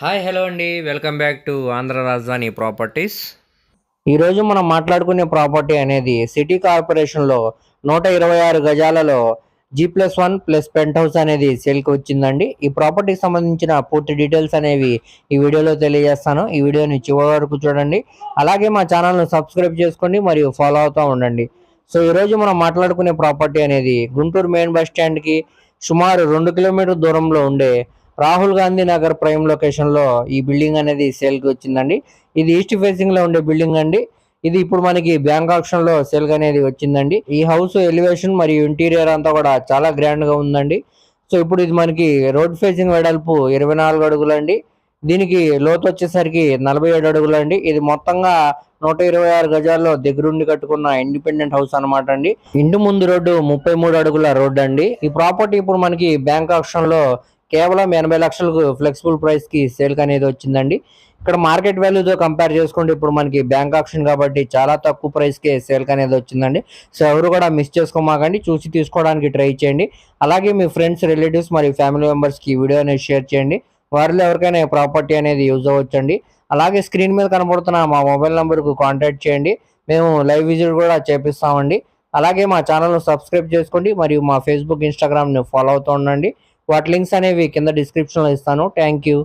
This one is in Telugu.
హాయ్ హలో అండి. Welcome back to Andhra Rajadhani properties. ఈరోజు మనం మాట్లాడుకునే ప్రాపర్టీ అనేది సిటీ కార్పొరేషన్లో నూట ఇరవై ఆరు గజాలలో G plus one plus penthouse అనేది సేల్కి వచ్చిందండి. ఈ ప్రాపర్టీకి సంబంధించిన పూర్తి డీటెయిల్స్ అనేవి ఈ వీడియోలో తెలియజేస్తాను. ఈ వీడియోని చివరి వరకు చూడండి. అలాగే మా ఛానల్ను సబ్స్క్రైబ్ చేసుకోండి మరియు ఫాలో అవుతూ ఉండండి. సో ఈరోజు మనం మాట్లాడుకునే ప్రాపర్టీ అనేది గుంటూరు మెయిన్ బస్ స్టాండ్కి సుమారు రెండు కిలోమీటర్ దూరంలో ఉండే రాహుల్ గాంధీ నగర్ ప్రైమ్ లొకేషన్లో ఈ బిల్డింగ్ అనేది సేల్కి వచ్చిందండి. ఇది ఈస్ట్ ఫేసింగ్లో ఉండే బిల్డింగ్ అండి. ఇది ఇప్పుడు మనకి బ్యాంక్ ఆప్షన్లో సేల్ అనేది వచ్చిందండి. ఈ హౌస్ ఎలివేషన్ మరియు ఇంటీరియర్ అంతా కూడా చాలా గ్రాండ్గా ఉందండి. సో ఇప్పుడు ఇది మనకి రోడ్ ఫేసింగ్ వెడల్పు ఇరవై నాలుగు అడుగులండి. దీనికి లోతు వచ్చేసరికి నలభై ఏడు అడుగులు అండి ఇది మొత్తంగా నూట ఇరవై ఆరు గజాల్లో దగ్గరుండి కట్టుకున్న ఇండిపెండెంట్ హౌస్ అన్నమాట అండి. ఇంటి ముందు రోడ్డు ముప్పై మూడు అడుగుల రోడ్డు అండి ఈ ప్రాపర్టీ ఇప్పుడు మనకి బ్యాంక్ ఆప్షన్లో కేవలం ఎనభై లక్షలకు ఫ్లెక్సిబుల్ ప్రైస్కి సేల్కి సేల్ అనేది వచ్చిందండి. ఇక్కడ మార్కెట్ వాల్యూతో కంపేర్ చేసుకుంటే ఇప్పుడు మనకి బ్యాంక్ ఆప్షన్ కాబట్టి చాలా తక్కువ ప్రైస్కే సేల్కి సేల్ అనేది వచ్చిందండి. సో ఎవరు కూడా మిస్ చేసుకోమాకండి. చూసి తీసుకోవడానికి ట్రై చేయండి. అలాగే మీ ఫ్రెండ్స్ రిలేటివ్స్ మరియు ఫ్యామిలీ మెంబర్స్కి ఈ వీడియో అనేది షేర్ చేయండి. వారిలో ఎవరికైనా ప్రాపర్టీ అనేది యూజ్ అవ్వచ్చండి. అలాగే స్క్రీన్ మీద కనబడుతున్న మా మొబైల్ నెంబర్కు కాంటాక్ట్ చేయండి. మేము లైవ్ విజిట్ కూడా చేపిస్తామండి. అలాగే మా ఛానల్ను సబ్స్క్రైబ్ చేసుకోండి. మరియు మా ఫేస్బుక్ ఇన్స్టాగ్రామ్ని ఫాలో అవుతూ ఉండండి. వాటి లింక్స్ అనేవి కింద డిస్క్రిప్షన్లో ఇస్తాను. Thank you